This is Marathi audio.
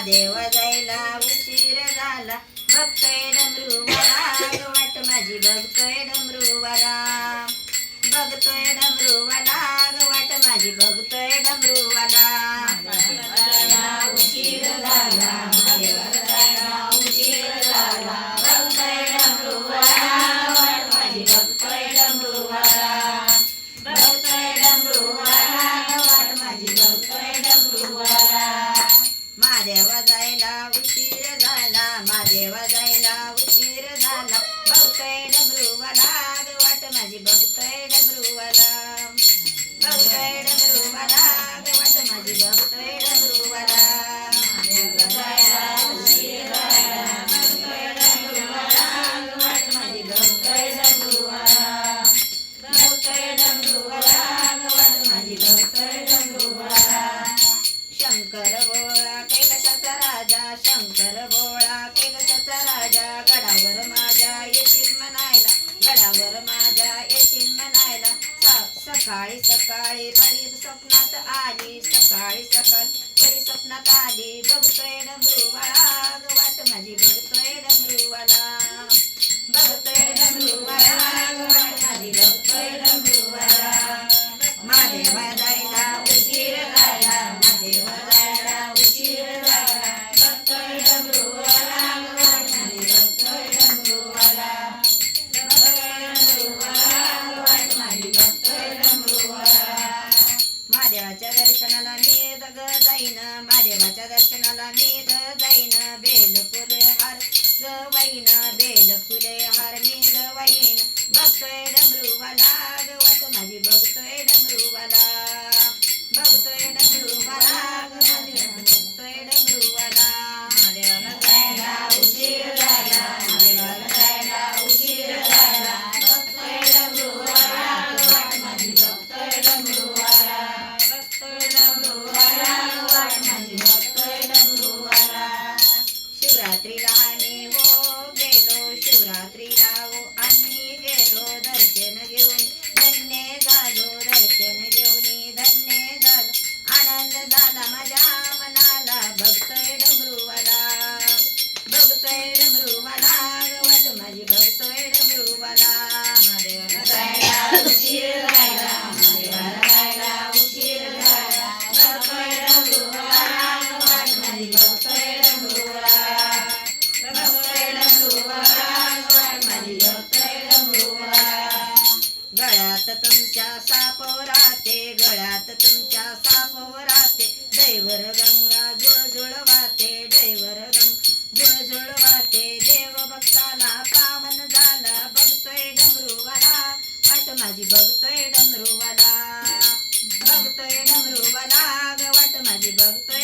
महादेव जायला उशीर झाला. बघतोय डमरू वाट माझी बघतोय डमरू देवा जायला उशीर झाला महादेवा जायला उशीर झाला. बघतोय डमरू वाट माझी बघतोय डमरू शंकर भोळा केलसाचा राजा गडावर माझ्या येशील म्हणायला गडावर माझ्या येशील म्हणायला सकाळी सकाळी परी स्वप्नात आली सकाळी सकाळी परी स्वप्नात आली बघतोय ना मृवाळा मीर जैन बेल फुल हार गवैन बेल फुले हार मीर वैन बकड मृवला तुमच्या सापवराते दैवर गंगा झुळझुळ वाते दैवर गंग झुळझुळ वाते देव भक्ताला पावन झाला बघतोय डमरूवाला. वाट माझी बघतोय डमरूवाला. बघतोय डमरूवाला. वाट माझी बघतोय